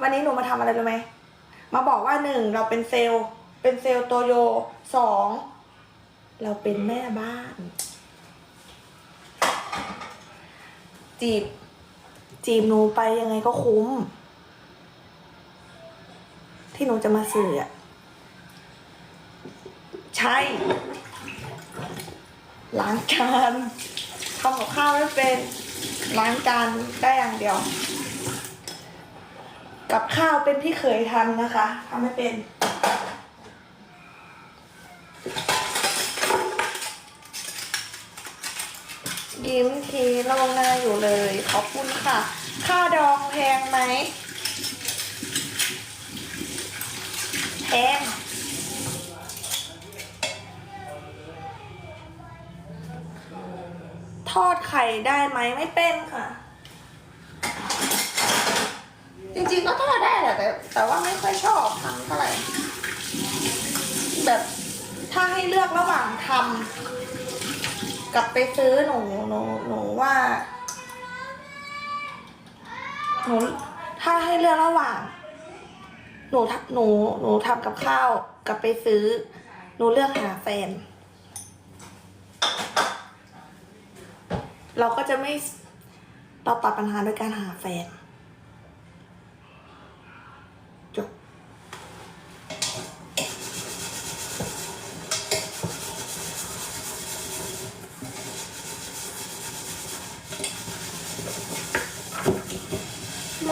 วันนี้หนูมาทำอะไรรู้ไหมมาบอกว่าหนึ่งเราเป็นเซลล์เป็นเซลล์โตโยสองเราเป็นแม่บ้าน จีบ จีบหนูไปยังไงก็คุ้ม ที่หนูจะมาสื่ออะใช่ล้างจานทำกับข้าวไม่เป็นล้างจานได้อย่างเดียว กับข้าวเป็นพี่เขยทำนะคะทำไม่เป็น ยิ้มทีโลงหน้าอยู่เลย ขอบคุณค่ะ ค่าดองแพงไหมแพงทอดไข่ได้ไหมไม่เป็นค่ะ จริงๆก็ทอดได้ แต่ว่าไม่ค่อยชอบทำเท่าไหร่ แบบถ้าให้เลือกระหว่างทำกับไปซื้อหนูหนูหนูว่าหนูถ้าให้เลือกระหว่าง หนูทำหนูหนูทำกับข้าวกับไปซื้อ หนูเลือกหาแฟน เราก็จะไม่เราตัดปัญหาด้วยการหาแฟน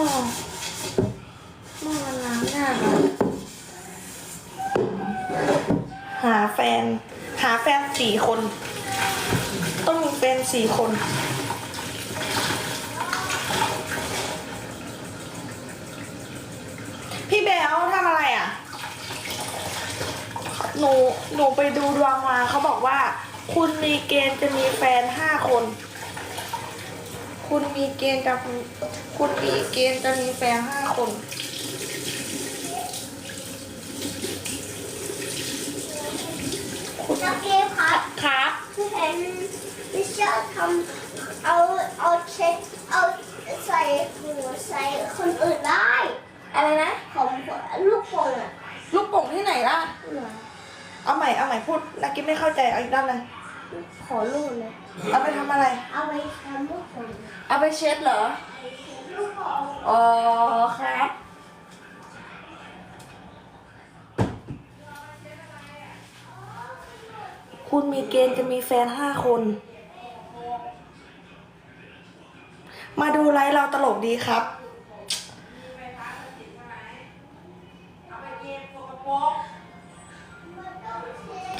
ม้อหม้อมันล้างยากอะหาแฟน หาแฟนสี่คน ต้องมีแฟนสี่คน พี่แบลทำอะไรอะ หนูหนูไปดูดวงมาเขาบอกว่า คุณมีเกณฑ์จะมีแฟนห้าคน คุณมีเกณฑ์จะคุณมีเกณฑ์จะมีแฟนห้าคนคุณนักเกมครับครับเห็นวิชาทำเอาเอาเช็ดเอาใส่หัวใส่คนอื่นได้ อะไรนะผมลูกโป่งอะลูกโป่งที่ไหนล่ะ เอาใหม่เอาใหม่พูดนักกินไม่เข้าใจเอาอีกด้านหนึง ขอลูกเลยเอาไปทำอะไร เอาไปทำลูกโป่งเอาไปเช็ดเหรอลูกโป่งอ๋อครับ คุณมีเกณฑ์จะมีแฟนห้าคน มาดูไลฟ์เราตลกดีครับ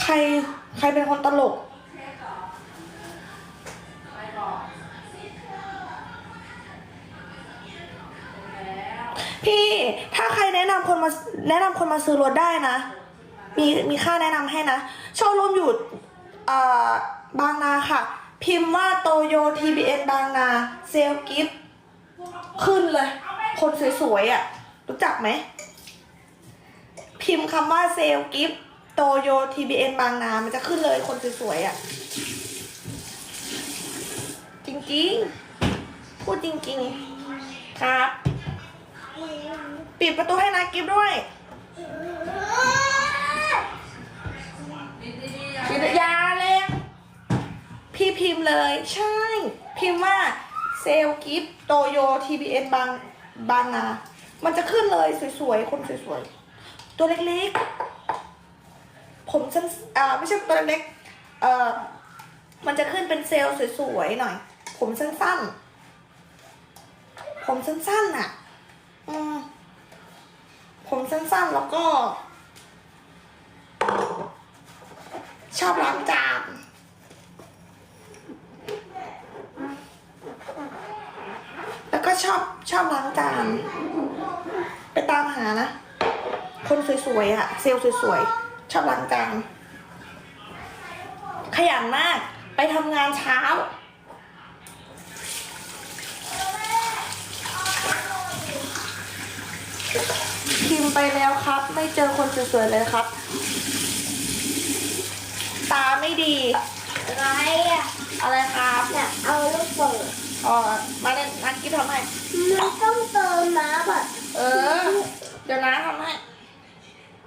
ใครใครเป็นคนตลก พี่ถ้าใครแนะนำคนมาแนะนำคนมาซื้อรถได้นะ มีมีค่าแนะนำให้นะ โชว์รูมอยู่เอ่อบางนาค่ะ พิมพ์ว่าโตโย TBN บางนาเซลกิฟขึ้นเลย คนสวยๆอะ่ะ รู้จักไหม พิมพ์คำว่าเซลกิฟโตโย TBN บางนา มันจะขึ้นเลยคนสวยๆอะ่ะ จริงๆ พูดจริงๆ ครับ ปิดประตูให้นากิฟด้วยปิดยาเลยพี่พิมพ์เลย ใช่ พิมพ์ว่าเซลกิฟโตโย TBN บางบางนา มันจะขึ้นเลยสวยๆ คนสวยๆ ตัวเล็กๆ ผมสั้นอ่าไม่ใช่ตัวเล็กๆเอ่อมันจะขึ้นเป็นเซลล์สวยๆ หน่อย ผมสั้นๆ ผมสั้นๆอะ อืม ผมสั้นๆแล้วก็ ชอบล้างจานแล้วก็ชอบชอบล้างจานไปตามหานะ คนสวยๆอะเซลสวยๆ ชอบล้างจานขยันมากไปทำงานเช้าิมพ์ไปแล้วครับ ไม่เจอคนสวยๆเลยครับ ตาไม่ดี อะไรอะอะไรครับอยากเอาลูกโป่งอ๋อมาเล่นนักกีทำไห้มันต้องเติมน้ำอะเออ เดี๋ยวนะทำไห้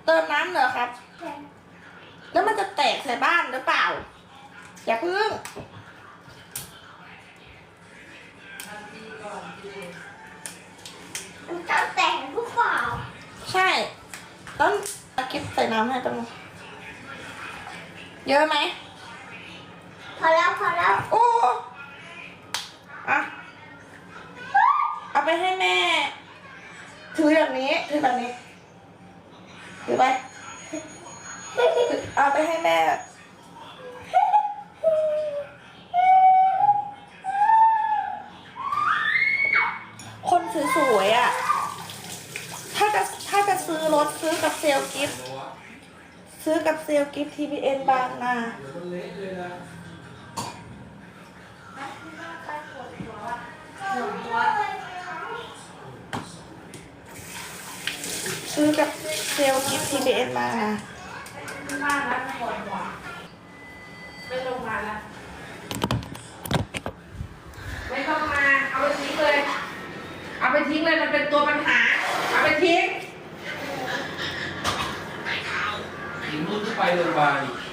เติมน้ำเหรอครับ แล้วมันจะแตกใส่บ้านหรือเปล่า อย่าพึ่งมันกั ต้องเอาเก็บใส่น้ำให้ตรงนี้เยอะไหมพอแล้วพอแล้วโอ้อะเอาไปให้แม่ ถืออย่างนี้ถือแบบนี้ถือไปถือเอาไปให้แม่ รถซื้อกับเซลกิฟต์ซื้อกับเซลกิฟต์ TBN บางนาซื้อกับเซลกิฟต์ TBN มานบ้านแล้วปวดหัวไม่ลงมาแล้วไม่ต้องมา เอาไปทิ้งเลย เอาไปทิ้งเลย มันเป็นตัวปัญหา ไปทิ้งอีกนู่นที่ไปโรงพยาบาลอีก